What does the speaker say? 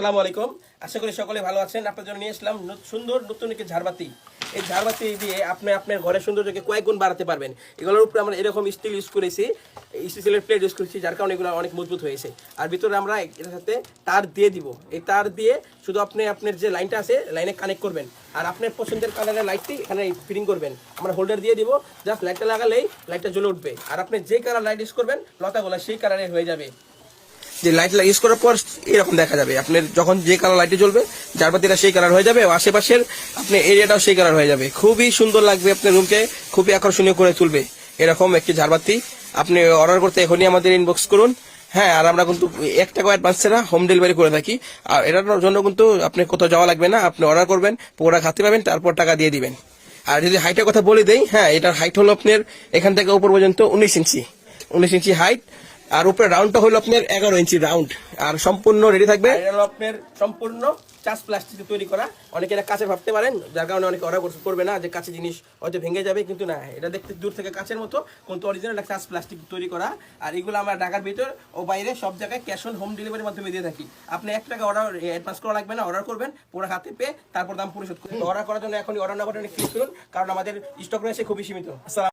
আসসালামু আলাইকুম। আশা করি সকলে ভালো আছেন। আপনার জন্য নিয়ে আসলাম সুন্দর নতুন একটি ঝাড়বাতি। এই ঝাড়বাতি দিয়ে আপনি আপনার ঘরের সৌন্দর্যকে কয়েক গুণ বাড়াতে পারবেন। এগুলোর উপরে আমরা এরকম স্টিল ইউজ করেছি। স্টিলের প্লেট ইউজ করেছি, যার কারণে এগুলো অনেক মজবুত হয়েছে। আর ভিতরে আমরা এটার সাথে তার দিয়ে দিব। এই তার দিয়ে শুধু আপনি আপনার যে লাইনটা আছে, লাইনে কানেক্ট করবেন। আর আপনার পছন্দের কালারের লাইটটি এখানে ফিটিং করবেন। আমরা হোল্ডার দিয়ে দিব। জাস্ট লাইটটা লাগালেই লাইটটা জ্বলে উঠবে। আর আপনি যে কালার লাইট ইউজ করবেন, লতাগুলো সেই কালারে হয়ে যাবে। যে লাইট ইউজ করার পর এরকম দেখা যাবে। আপনার যখন যে কালার লাইটে জ্বলবে জারবাতিটা সেই কালার হয়ে যাবে আশেপাশের আপনার এরিয়াটাও সেই কালার হয়ে যাবে। খুবই সুন্দর লাগবে আপনার রুমকে খুবই আকর্ষণীয় করে তুলবে। এরকম একটি ঝাড়বাতি আপনি অর্ডার করতে এখনই আমাদের ইনবক্স করুন। হ্যাঁ আর আমরা কিন্তু এক টাকা অ্যাডভান্স ছাড়া হোম ডেলিভারি করে থাকি। আর এটার জন্য কিন্তু আপনি কোথাও যাওয়া লাগবে না, আপনি অর্ডার করবেন প্রোডাক্ট হাতে পাবেন, তারপর টাকা দিয়ে দিবেন। আর যদি হাইটের কথা বলে দেই হ্যাঁ এটার হাইট হলো আপনার এখান থেকে উপর পর্যন্ত উনিশ ইঞ্চি। উনিশ ইঞ্চি হাইট আর উপরে রাউন্ডটা হলো আপনার এগারো ইঞ্চি রাউন্ড আর সম্পূর্ণ রেডি থাকবে? আপনার সম্পূর্ণ চাষ প্লাস্টিক তৈরি করা। অনেকে এটা কাছে ভাবতে পারেন, যার কারণে অনেকে অর্ডার করবে না যে কাছে জিনিস হয়তো ভেঙে যাবে, কিন্তু না, এটা দেখতে দূর থেকে কাছের মতো, কিন্তু অরিজিনাল চাষ প্লাস্টিক তৈরি করা। আর এগুলো আমরা ঢাকার ভিতর ও বাইরে সব জায়গায় ক্যাশ অন হোম ডেলিভারির মাধ্যমে দিয়ে থাকি। আপনি এক টাকা অর্ডার অ্যাডভান্স করা লাগবে না অর্ডার করবেন, পুরো হাতে পেয়ে তারপর দাম পরিশোধ করবেন অর্ডার করার জন্য এখনই অর্ডার না করে ক্লিক করুন, কারণ আমাদের স্টক রয়েছে খুবই সীমিত।